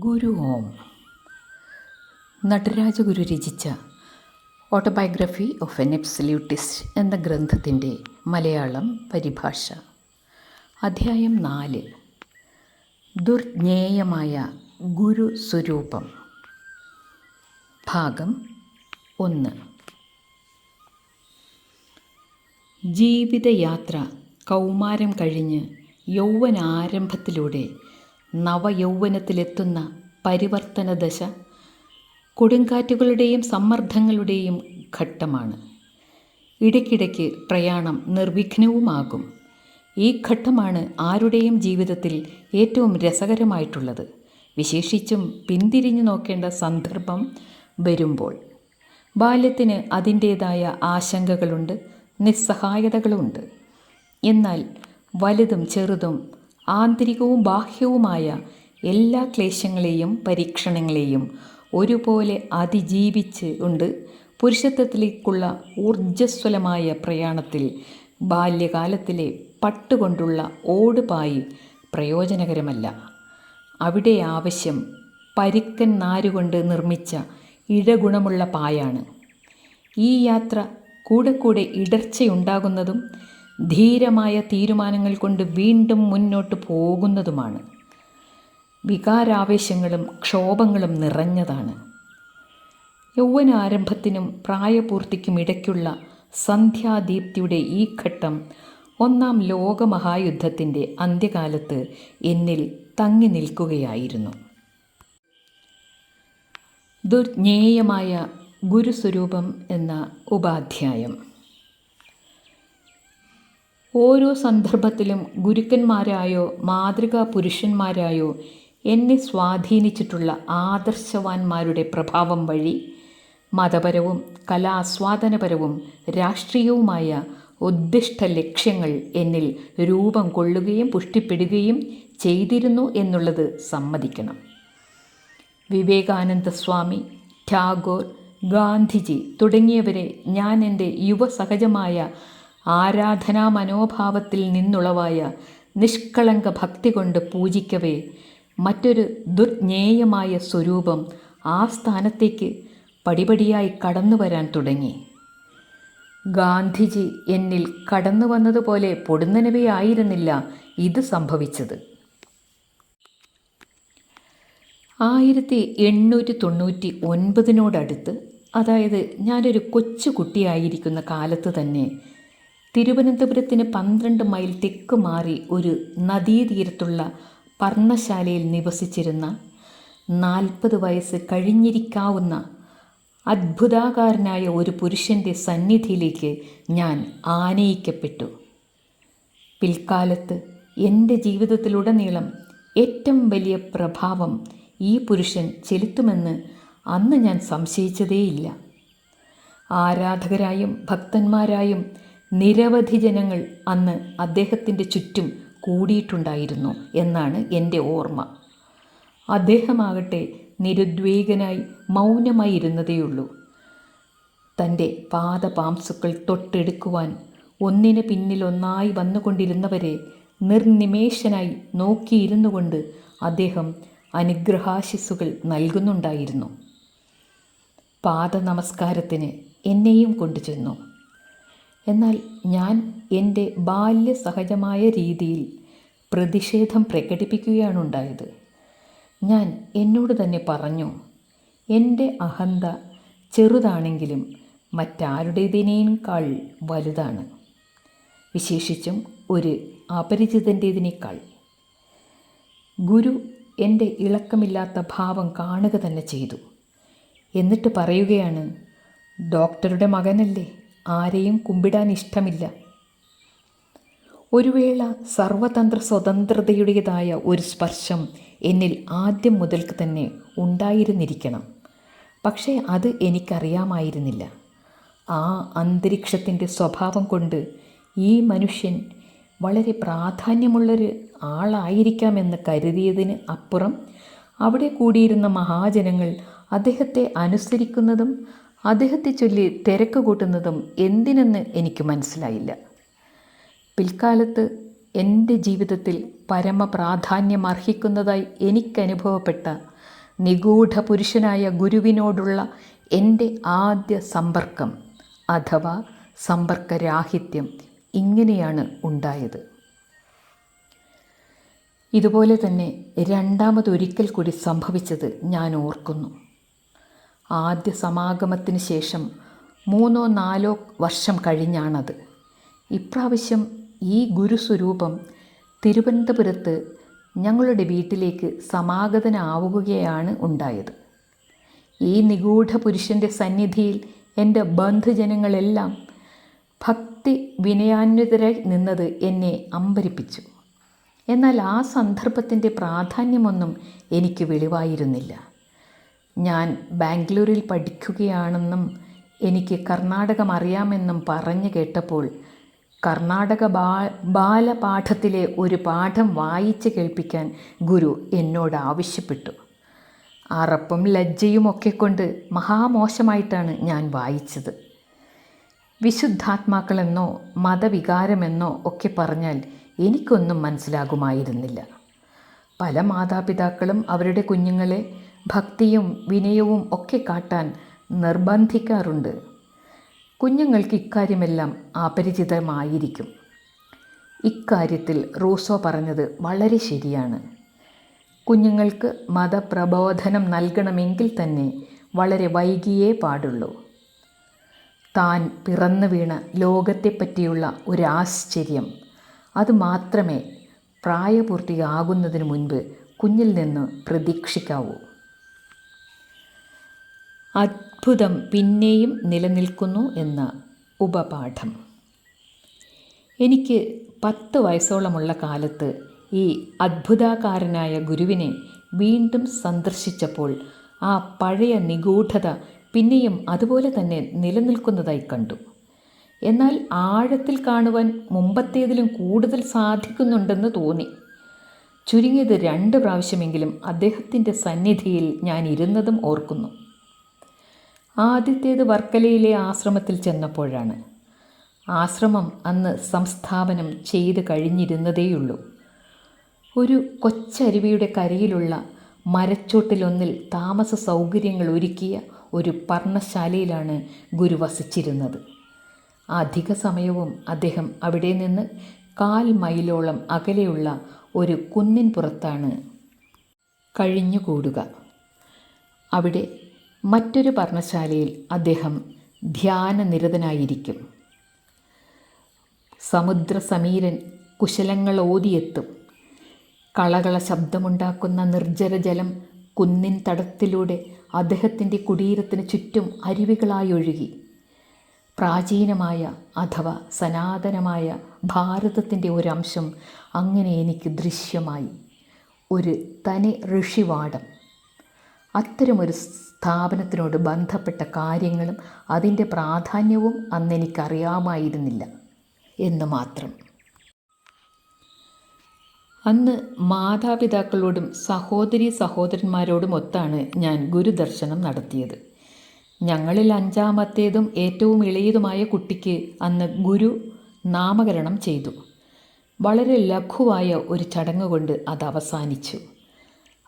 ഗുരു ഓം. നടരാജഗുരു രചിച്ച autobiography of N എബ്സല്യൂട്ടിസ്റ്റ് എന്ന ഗ്രന്ഥത്തിന്റെ മലയാളം പരിഭാഷ. അധ്യായം നാല്. ദുർജ്ഞേയമായ ഗുരു സ്വരൂപം. ഭാഗം ഒന്ന്. ജീവിതയാത്ര കൗമാരം കഴിഞ്ഞ് യൗവനാരംഭത്തിലൂടെ നവയൗവനത്തിലെത്തുന്ന പരിവർത്തന ദശ കൊടുങ്കാറ്റുകളുടെയും സമ്മർദ്ദങ്ങളുടെയും ഘട്ടമാണ്. ഇടയ്ക്കിടയ്ക്ക് പ്രയാണം നിർവിഘ്നവുമാകും. ഈ ഘട്ടമാണ് ആരുടെയും ജീവിതത്തിൽ ഏറ്റവും രസകരമായിട്ടുള്ളത്. വിശേഷിച്ചും പിന്തിരിഞ്ഞു നോക്കേണ്ട സന്ദർഭം വരുമ്പോൾ. ബാല്യത്തിന് അതിന്റേതായ ആശങ്കകളുണ്ട് നിസ്സഹായതകളുണ്ട്. എന്നാൽ വലുതും ചെറുതും ആന്തരികവും ബാഹ്യവുമായ എല്ലാ ക്ലേശങ്ങളെയും പരീക്ഷണങ്ങളെയും ഒരുപോലെ അതിജീവിച്ച് ഉണ്ട്. പുരുഷത്വത്തിലേക്കുള്ള ഊർജസ്വലമായ പ്രയാണത്തിൽ ബാല്യകാലത്തിലെ പട്ടുകൊണ്ടുള്ള ഓടുപായി പ്രയോജനകരമല്ല. അവിടെ ആവശ്യം പരുക്കൻ നാരുകൊണ്ട് നിർമ്മിച്ച ഇഴഗുണമുള്ള പായാണ്. ഈ യാത്ര കൂടെ കൂടെ ഇടർച്ചയുണ്ടാകുന്നതും ധീരമായ തീരുമാനങ്ങൾ കൊണ്ട് വീണ്ടും മുന്നോട്ട് പോകുന്നതുമാണ്. വികാരാവേശങ്ങളും ക്ഷോഭങ്ങളും നിറഞ്ഞതാണ്. യൗവനാരംഭത്തിനും പ്രായപൂർത്തിക്കും ഇടയ്ക്കുള്ള സന്ധ്യാദീപ്തിയുടെ ഈ ഘട്ടം ഒന്നാം ലോകമഹായുദ്ധത്തിന്റെ അന്ത്യകാലത്ത് എന്നിൽ തങ്ങി നിൽക്കുകയായിരുന്നു. ദുർജ്ഞേയമായ ഗുരുസ്വരൂപം എന്ന ഉപാധ്യായം. ഓരോ സന്ദർഭത്തിലും ഗുരുക്കന്മാരായോ മാതൃകാ പുരുഷന്മാരായോ എന്നെ സ്വാധീനിച്ചിട്ടുള്ള ആദർശവാന്മാരുടെ പ്രഭാവം വഴി മതപരവും കലാസ്വാദനപരവും രാഷ്ട്രീയവുമായ ഉദ്ദിഷ്ട ലക്ഷ്യങ്ങൾ എന്നിൽ രൂപം കൊള്ളുകയും പുഷ്ടിപ്പെടുകയും ചെയ്തിരുന്നു എന്നുള്ളത് സമ്മതിക്കണം. വിവേകാനന്ദ സ്വാമി ടാഗോർ ഗാന്ധിജി തുടങ്ങിയവരെ ഞാൻ എന്റെ യുവസഹജമായ ആരാധനാ മനോഭാവത്തിൽ നിന്നുളവായ നിഷ്കളങ്ക ഭക്തി കൊണ്ട് പൂജിക്കവേ. മറ്റൊരു ദുർജ്ഞേയമായ സ്വരൂപം ആ സ്ഥാനത്തേക്ക് പടിപടിയായി കടന്നു വരാൻ തുടങ്ങി. ഗാന്ധിജി എന്നിൽ കടന്നു വന്നതുപോലെ പൊടുന്നനവയായിരുന്നില്ല ഇത് സംഭവിച്ചത്. ആയിരത്തി എണ്ണൂറ്റി തൊണ്ണൂറ്റി ഒൻപതിനോടടുത്ത് അതായത് ഞാനൊരു കൊച്ചു കുട്ടിയായിരിക്കുന്ന കാലത്ത് തന്നെ തിരുവനന്തപുരത്തിന് പന്ത്രണ്ട് മൈൽ തെക്ക് മാറി ഒരു നദീതീരത്തുള്ള പർണശാലയിൽ നിവസിച്ചിരുന്ന നാൽപ്പത് വയസ്സ് കഴിഞ്ഞിരിക്കാവുന്ന അത്ഭുതാകാരനായ ഒരു പുരുഷന്റെ സന്നിധിയിലേക്ക് ഞാൻ ആനയിക്കപ്പെട്ടു. പിൽക്കാലത്ത് എന്റെ ജീവിതത്തിലുടനീളം ഏറ്റവും വലിയ പ്രഭാവം ഈ പുരുഷൻ ചെലുത്തുമെന്ന് അന്ന് ഞാൻ സംശയിച്ചതേയില്ല. ആരാധകരായും ഭക്തന്മാരായും നിരവധി ജനങ്ങൾ അന്ന് അദ്ദേഹത്തിന്റെ ചുറ്റും കൂടിയിട്ടുണ്ടായിരുന്നു എന്നാണ് എന്റെ ഓർമ്മ. അദ്ദേഹമാകട്ടെ നിരുദ്വേഗനായി മൗനമായി ഇരുന്നതേയുള്ളൂ തന്റെ പാദപാംസുക്കൾ തൊട്ടെടുക്കുവാൻ ഒന്നിന് പിന്നിലൊന്നായി വന്നുകൊണ്ടിരുന്നവരെ നിർനിമേഷനായി നോക്കിയിരുന്നു കൊണ്ട് അദ്ദേഹം അനുഗ്രഹാശിസ്സുകൾ നൽകുന്നുണ്ടായിരുന്നു. പാദ നമസ്കാരത്തിന് എന്നെയും കൊണ്ടുചെന്നു. എന്നാൽ ഞാൻ എന്റെ ബാല്യസഹജമായ രീതിയിൽ പ്രതിഷേധം പ്രകടിപ്പിക്കുകയാണുണ്ടായത്. ഞാൻ എന്നോട് തന്നെ പറഞ്ഞു എന്റെ അഹന്ത ചെറുതാണെങ്കിലും മറ്റാരുടേതിനേക്കാൾ വലുതാണ്. വിശേഷിച്ചും ഒരു അപരിചിതന്റേതിനേക്കാൾ. ഗുരു എന്റെ ഇളക്കമില്ലാത്ത ഭാവം കാണുക തന്നെ ചെയ്തു. എന്നിട്ട് പറയുകയാണ് ഡോക്ടറുടെ മകനല്ലേ? ആരെയും കുമ്പിടാൻ ഇഷ്ടമില്ല. ഒരു വേള സർവതന്ത്ര സ്വതന്ത്രതയുടേതായ ഒരു സ്പർശം എന്നിൽ ആദ്യം മുതൽക്ക് തന്നെ ഉണ്ടായിരുന്നിരിക്കണം. പക്ഷേ അത് എനിക്കറിയാമായിരുന്നില്ല. ആ അന്തരീക്ഷത്തിന്റെ സ്വഭാവം കൊണ്ട് ഈ മനുഷ്യൻ വളരെ പ്രാധാന്യമുള്ളൊരു ആളായിരിക്കാമെന്ന് കരുതിയതിന് അപ്പുറം അവിടെ കൂടിയിരുന്ന മഹാജനങ്ങൾ അദ്ദേഹത്തെ അനുസരിക്കുന്നതും അദ്ദേഹത്തെ ചൊല്ലി തിരക്ക് കൂട്ടുന്നതും എന്തിനെന്ന് എനിക്ക് മനസ്സിലായില്ല. പിൽക്കാലത്ത് എന്റെ ജീവിതത്തിൽ പരമപ്രാധാന്യമർഹിക്കുന്നതായി എനിക്കനുഭവപ്പെട്ട നിഗൂഢ പുരുഷനായ ഗുരുവിനോടുള്ള എന്റെ ആദ്യ സമ്പർക്കം അഥവാ സമ്പർക്കരാഹിത്യം ഇങ്ങനെയാണ് ഉണ്ടായത്. ഇതുപോലെ തന്നെ രണ്ടാമതൊരിക്കൽ കൂടി സംഭവിച്ചത് ഞാൻ ഓർക്കുന്നു. ആദ്യ സമാഗമത്തിന് ശേഷം മൂന്നോ നാലോ വർഷം കഴിഞ്ഞാണത്. ഇപ്രാവശ്യം ഈ ഗുരുസ്വരൂപം തിരുവനന്തപുരത്ത് ഞങ്ങളുടെ വീട്ടിലേക്ക് സമാഗതനാവുകയാണ് ഉണ്ടായത്. ഈ നിഗൂഢ പുരുഷന്റെ സന്നിധിയിൽ എന്റെ ബന്ധുജനങ്ങളെല്ലാം ഭക്തി വിനയാന്വിതരായി നിന്നത് എന്നെ അമ്പരിപ്പിച്ചു. എന്നാൽ ആ സന്ദർഭത്തിന്റെ പ്രാധാന്യമൊന്നും എനിക്ക് വെളിവായിരുന്നില്ല. ഞാൻ ബാംഗ്ലൂരിൽ പഠിക്കുകയാണെന്നും എനിക്ക് കർണാടകം അറിയാമെന്നും പറഞ്ഞു കേട്ടപ്പോൾ കർണാടക ബാ ബാലപാഠത്തിലെ ഒരു പാഠം വായിച്ച് കേൾപ്പിക്കാൻ ഗുരു എന്നോട് ആവശ്യപ്പെട്ടു. അറപ്പും ലജ്ജയും ഒക്കെ കൊണ്ട് മഹാമോശമായിട്ടാണ് ഞാൻ വായിച്ചത്. വിശുദ്ധാത്മാക്കളെന്നോ മതവികാരമെന്നോ ഒക്കെ പറഞ്ഞാൽ എനിക്കൊന്നും മനസ്സിലാകുമായിരുന്നില്ല. പല മാതാപിതാക്കളും അവരുടെ കുഞ്ഞുങ്ങളെ ഭക്തിയും വിനയവും ഒക്കെ കാട്ടാൻ നിർബന്ധിക്കാറുണ്ട്. കുഞ്ഞുങ്ങൾക്ക് ഇക്കാര്യമെല്ലാം അപരിചിതമായിരിക്കും. ഇക്കാര്യത്തിൽ റൂസോ പറഞ്ഞത് വളരെ ശരിയാണ്. കുഞ്ഞുങ്ങൾക്ക് മതപ്രബോധനം നൽകണമെങ്കിൽ തന്നെ വളരെ വൈകിയേ പാടുള്ളൂ. താൻ പിറന്നു വീണ ലോകത്തെപ്പറ്റിയുള്ള ഒരു ആശ്ചര്യം. അത് മാത്രമേ പ്രായപൂർത്തിയാകുന്നതിന് മുൻപ് കുഞ്ഞിൽ നിന്ന് പ്രതീക്ഷിക്കാവൂ. അത്ഭുതം പിന്നെയും നിലനിൽക്കുന്നു എന്ന ഉപപാഠം. എനിക്ക് പത്ത് വയസ്സോളമുള്ള കാലത്ത് ഈ അത്ഭുതാകാരനായ ഗുരുവിനെ വീണ്ടും സന്ദർശിച്ചപ്പോൾ ആ പഴയ നിഗൂഢത പിന്നെയും അതുപോലെ തന്നെ നിലനിൽക്കുന്നതായി കണ്ടു. എന്നാൽ ആഴത്തിൽ കാണുവാൻ മുമ്പത്തേതിലും കൂടുതൽ സാധിക്കുന്നുണ്ടെന്ന് തോന്നി. ചുരുങ്ങിയത് രണ്ട് പ്രാവശ്യമെങ്കിലും അദ്ദേഹത്തിന്റെ സന്നിധിയിൽ ഞാൻ ഇരുന്നതും ഓർക്കുന്നു. ആദ്യത്തേത് വർക്കലയിലെ ആശ്രമത്തിൽ ചെന്നപ്പോഴാണ്. ആശ്രമം അന്ന് സംസ്ഥാപനം ചെയ്ത് കഴിഞ്ഞിരുന്നതേയുള്ളൂ. ഒരു കൊച്ചരുവിയുടെ കരയിലുള്ള മരച്ചോട്ടിലൊന്നിൽ താമസ സൗകര്യങ്ങൾ ഒരുക്കിയ ഒരു പർണശാലയിലാണ് ഗുരു വസിച്ചിരുന്നത്. അധിക സമയവും അദ്ദേഹം അവിടെ നിന്ന് കാൽ മൈലോളം അകലെയുള്ള ഒരു കുന്നിൻ പുറത്താണ് കഴിഞ്ഞുകൂടുക. അവിടെ മറ്റൊരു പർണശാലയിൽ അദ്ദേഹം ധ്യാനനിരതനായിരിക്കും. സമുദ്രസമീരൻ കുശലങ്ങൾ ഓതിയെത്തും. കളകള ശബ്ദമുണ്ടാക്കുന്ന നിർജര ജലം കുന്നിൻ തടത്തിലൂടെ അദ്ദേഹത്തിന്റെ കുടീരത്തിന് ചുറ്റും അരുവികളായി ഒഴുകി. പ്രാചീനമായ അഥവാ സനാതനമായ ഭാരതത്തിന്റെ ഒരംശം അങ്ങനെ എനിക്ക് ദൃശ്യമായി. ഒരു തനി ഋഷിവാടം. അത്തരമൊരു സ്ഥാപനത്തിനോട് ബന്ധപ്പെട്ട കാര്യങ്ങളും അതിന്റെ പ്രാധാന്യവും അന്നെനിക്കറിയാമായിരുന്നില്ല എന്ന് മാത്രം. അന്ന് മാതാപിതാക്കളോടും സഹോദരി സഹോദരന്മാരോടും ഒത്താണ് ഞാൻ ഗുരുദർശനം നടത്തിയത്. ഞങ്ങളിൽ അഞ്ചാമത്തേതും ഏറ്റവും ഇളയതുമായ കുട്ടിക്ക് അന്ന് ഗുരു നാമകരണം ചെയ്തു. വളരെ ലഘുവായ ഒരു ചടങ്ങ് കൊണ്ട് അത് അവസാനിച്ചു.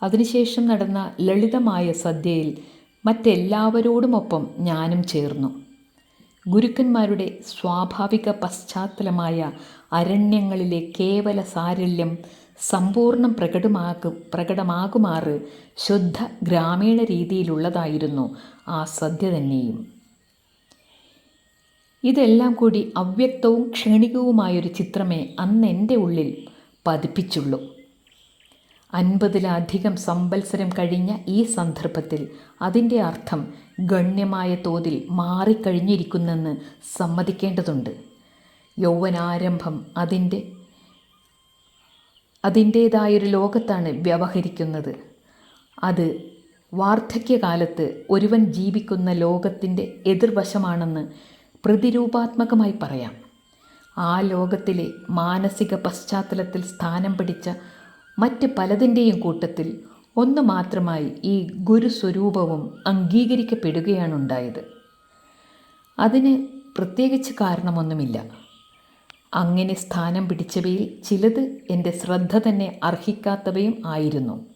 അതിനുശേഷം നടന്ന ലളിതമായ സദ്യയിൽ മറ്റെല്ലാവരോടുമൊപ്പം ഞാനും ചേർന്നു. ഗുരുക്കന്മാരുടെ സ്വാഭാവിക പശ്ചാത്തലമായ അരണ്യങ്ങളിലെ കേവല സാരല്യം സമ്പൂർണം പ്രകടമാകും പ്രകടമാകുമാറ് ശുദ്ധ ഗ്രാമീണ രീതിയിലുള്ളതായിരുന്നു ആ സദ്യ തന്നെയും. ഇതെല്ലാം കൂടി അവ്യക്തവും ക്ഷണികവുമായൊരു ചിത്രമേ അന്ന് എന്റെ ഉള്ളിൽ പതിപ്പിച്ചുള്ളൂ. അൻപതിലധികം സംവത്സരം കഴിഞ്ഞ ഈ സന്ദർഭത്തിൽ അതിന്റെ അർത്ഥം ഗണ്യമായ തോതിൽ മാറിക്കഴിഞ്ഞിരിക്കുന്നെന്ന് സമ്മതിക്കേണ്ടതുണ്ട്. യൗവനാരംഭം അതിന്റെ അതിന്റേതായൊരു ലോകത്താണ് വ്യവഹരിക്കുന്നത്. അത് വാർദ്ധക്യകാലത്ത് ഒരുവൻ ജീവിക്കുന്ന ലോകത്തിന്റെ എതിർവശമാണെന്ന് പ്രതിരൂപാത്മകമായി പറയാം. ആ ലോകത്തിലെ മാനസിക പശ്ചാത്തലത്തിൽ സ്ഥാനം പിടിച്ച മറ്റ് പലതിന്റെയും കൂട്ടത്തിൽ ഒന്ന് മാത്രമായി ഈ ഗുരുസ്വരൂപവും അംഗീകരിക്കപ്പെടുകയാണുണ്ടായത്. അതിന് പ്രത്യേകിച്ച് കാരണമൊന്നുമില്ല. അങ്ങനെ സ്ഥാനം പിടിച്ചവയിൽ ചിലത് എന്റെ ശ്രദ്ധ തന്നെ അർഹിക്കാത്തവയും ആയിരുന്നു.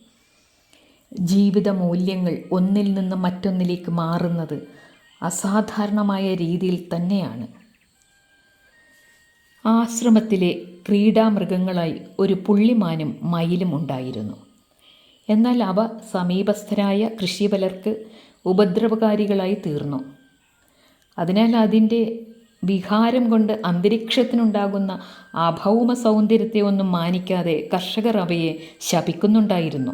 ജീവിത മൂല്യങ്ങൾ ഒന്നിൽ നിന്ന് മറ്റൊന്നിലേക്ക് മാറുന്നത് അസാധാരണമായ രീതിയിൽ തന്നെയാണ്. ആശ്രമത്തിലെ ക്രീഡാമൃഗങ്ങളായി ഒരു പുള്ളിമാനും മയിലും ഉണ്ടായിരുന്നു. എന്നാൽ അവ സമീപസ്ഥരായ കൃഷിവലർക്ക് ഉപദ്രവകാരികളായി തീർന്നു. അതിനാൽ അതിന്റെ വിഹാരം കൊണ്ട് അന്തരീക്ഷത്തിനുണ്ടാകുന്ന അഭൗമ സൗന്ദര്യത്തെ ഒന്നും മാനിക്കാതെ കർഷകർ അവയെ ശപിക്കുന്നുണ്ടായിരുന്നു.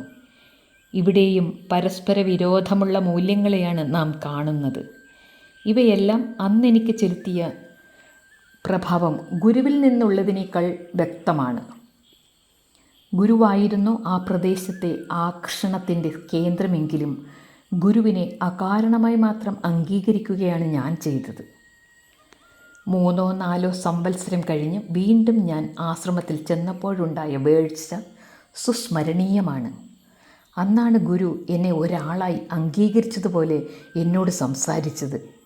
ഇവിടെയും പരസ്പര വിരോധമുള്ള മൂല്യങ്ങളെയാണ് നാം കാണുന്നത്. ഇവയെല്ലാം അന്നെനിക്ക് ചെലുത്തിയ പ്രഭാവം ഗുരുവിൽ നിന്നുള്ളതിനേക്കാൾ വ്യക്തമാണ്. ഗുരുവായിരുന്നു ആ പ്രദേശത്തെ ആകർഷണത്തിന്റെ കേന്ദ്രമെങ്കിലും ഗുരുവിനെ അകാരണമായി മാത്രം അംഗീകരിക്കുകയാണ് ഞാൻ ചെയ്തത്. മൂന്നോ നാലോ സംവത്സരം കഴിഞ്ഞ് വീണ്ടും ഞാൻ ആശ്രമത്തിൽ ചെന്നപ്പോഴുണ്ടായ വേഴ്ച സുസ്മരണീയമാണ്. അന്നാണ് ഗുരു എന്നെ ഒരാളായി അംഗീകരിച്ചതുപോലെ എന്നോട് സംസാരിച്ചത്.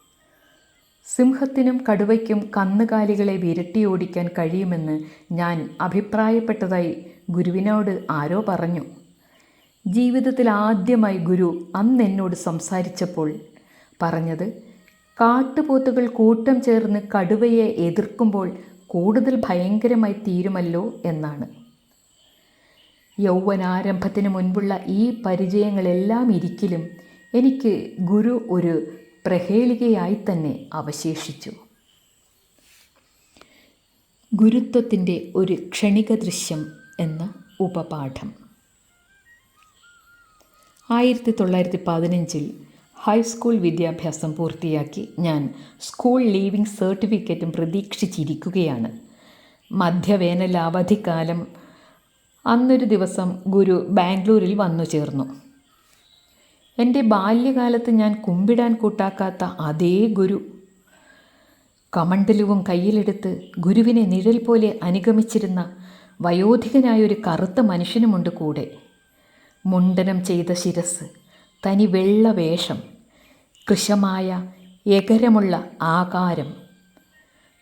സിംഹത്തിനും കടുവയ്ക്കും കന്നുകാലികളെ വിരട്ടിയോടിക്കാൻ കഴിയുമെന്ന് ഞാൻ അഭിപ്രായപ്പെട്ടതായി ഗുരുവിനോട് ആരോ പറഞ്ഞു. ജീവിതത്തിൽ ആദ്യമായി ഗുരു അന്ന് എന്നോട് സംസാരിച്ചപ്പോൾ പറഞ്ഞത് കാട്ടുപോത്തുകൾ കൂട്ടം ചേർന്ന് കടുവയെ എതിർക്കുമ്പോൾ കൂടുതൽ ഭയങ്കരമായി തീരുമല്ലോ എന്നാണ്. യൗവനാരംഭത്തിന് മുൻപുള്ള ഈ പരിചയങ്ങളെല്ലാം ഇരിക്കലും എനിക്ക് ഗുരു ഒരു പ്രഹേളികയായി തന്നെ അവശേഷിച്ചു. ഗുരുത്വത്തിന്റെ ഒരു ക്ഷണിക ദൃശ്യം എന്ന ഉപപാഠം. ആയിരത്തി തൊള്ളായിരത്തി പതിനഞ്ചിൽ ഹൈസ്കൂൾ വിദ്യാഭ്യാസം പൂർത്തിയാക്കി ഞാൻ സ്കൂൾ ലീവിംഗ് സർട്ടിഫിക്കറ്റും പ്രതീക്ഷിച്ചിരിക്കുകയാണ്. മധ്യവേനൽ അവധിക്കാലം അന്നൊരു ദിവസം ഗുരു ബാംഗ്ലൂരിൽ വന്നു ചേർന്നു. എന്റെ ബാല്യകാലത്ത് ഞാൻ കുമ്പിടാൻ കൂട്ടാക്കാത്ത അതേ ഗുരു. കമണ്ടലുവും കയ്യിലെടുത്ത് ഗുരുവിനെ നിഴൽ പോലെ അനുഗമിച്ചിരുന്ന വയോധികനായൊരു കറുത്ത മനുഷ്യനുമുണ്ട് കൂടെ. മുണ്ടനം ചെയ്ത ശിരസ് തനി വെള്ള വേഷം കൃശമായ എകരമുള്ള ആകാരം.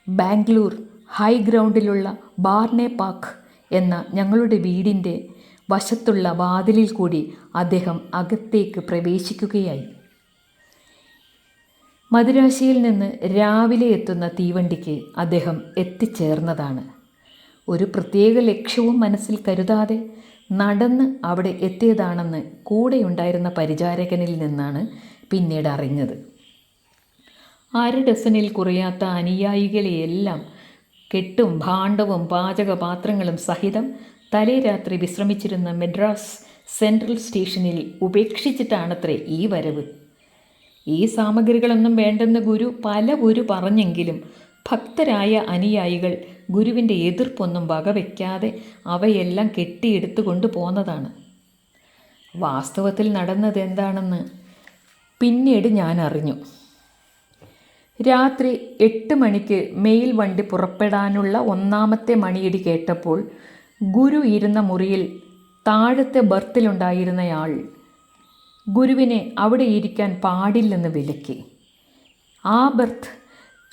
ബാംഗ്ലൂർ ഹൈ ഗ്രൗണ്ടിലുള്ള ബാർനെ പാർക്ക് എന്ന ഞങ്ങളുടെ വീടിന്റെ വശത്തുള്ള വാതിലിൽ കൂടി അദ്ദേഹം അകത്തേക്ക് പ്രവേശിക്കുകയായി. മദുരാശിയിൽ നിന്ന് രാവിലെ എത്തുന്ന തീവണ്ടിക്ക് അദ്ദേഹം എത്തിച്ചേർന്നതാണ്. ഒരു പ്രത്യേക ലക്ഷ്യവും മനസ്സിൽ കരുതാതെ നടന്ന് അവിടെ എത്തിയതാണെന്ന് കൂടെയുണ്ടായിരുന്ന പരിചാരകനിൽ നിന്നാണ് പിന്നീട് അറിഞ്ഞത്. അര ഡസനിൽ കുറയാത്ത അനുയായികളെയെല്ലാം കെട്ടും ഭാണ്ഡവും പാചകപാത്രങ്ങളും സഹിതം തലേ രാത്രി വിശ്രമിച്ചിരുന്ന മെഡ്രാസ് സെൻട്രൽ സ്റ്റേഷനിൽ ഉപേക്ഷിച്ചിട്ടാണത്രേ ഈ വരവ്. ഈ സാമഗ്രികളൊന്നും വേണ്ടെന്ന് ഗുരു പല ഗുരു പറഞ്ഞെങ്കിലും ഭക്തരായ അനുയായികൾ ഗുരുവിന്റെ എതിർപ്പൊന്നും വകവയ്ക്കാതെ അവയെല്ലാം കെട്ടിയെടുത്ത് കൊണ്ടുപോന്നതാണ് വാസ്തവത്തിൽ നടന്നത് എന്താണെന്ന് പിന്നീട് ഞാൻ അറിഞ്ഞു രാത്രി എട്ട് മണിക്ക് മെയിൽ വണ്ടി പുറപ്പെടാനുള്ള ഒന്നാമത്തെ മണിയിടി കേട്ടപ്പോൾ ഗുരു ഇരുന്ന മുറിയിൽ താഴത്തെ ബർത്തിലുണ്ടായിരുന്നയാൾ ഗുരുവിനെ അവിടെ ഇരിക്കാൻ പാടില്ലെന്ന് വിലക്കി. ആ ബർത്ത്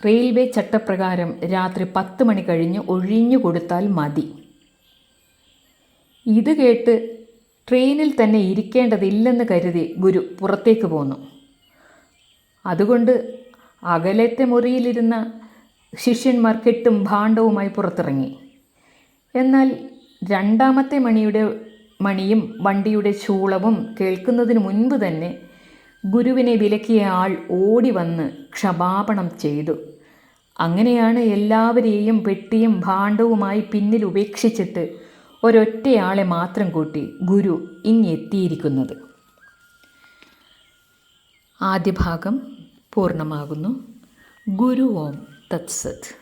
റെയിൽവേ ചട്ടപ്രകാരം രാത്രി പത്ത് മണി കഴിഞ്ഞ് ഒഴിഞ്ഞു കൊടുത്താൽ മതി. ഇത് കേട്ട് ട്രെയിനിൽ തന്നെ ഇരിക്കേണ്ടതില്ലെന്ന് കരുതി ഗുരു പുറത്തേക്ക് പോന്നു. അതുകൊണ്ട് അകലത്തെ മുറിയിലിരുന്ന ശിഷ്യന്മാർ കെട്ടും ഭാണ്ഡവുമായി പുറത്തിറങ്ങി. എന്നാൽ രണ്ടാമത്തെ മണിയുടെ മണിയും വണ്ടിയുടെ ചൂളവും കേൾക്കുന്നതിന് മുൻപ് തന്നെ ഗുരുവിനെ വിലക്കിയ ആൾ ഓടി വന്ന് ക്ഷമാപണം ചെയ്തു. അങ്ങനെയാണ് എല്ലാവരെയും പെട്ടിയും ഭാണ്ഡവുമായി പിന്നിൽ ഉപേക്ഷിച്ചിട്ട് ഒരൊറ്റയാളെ മാത്രം കൂട്ടി ഗുരു ഇങ്ങെത്തിയിരിക്കുന്നത്. ആദ്യ ഭാഗം പൂർണമാകുന്നു. ഗുരു ഓം തത്സത്.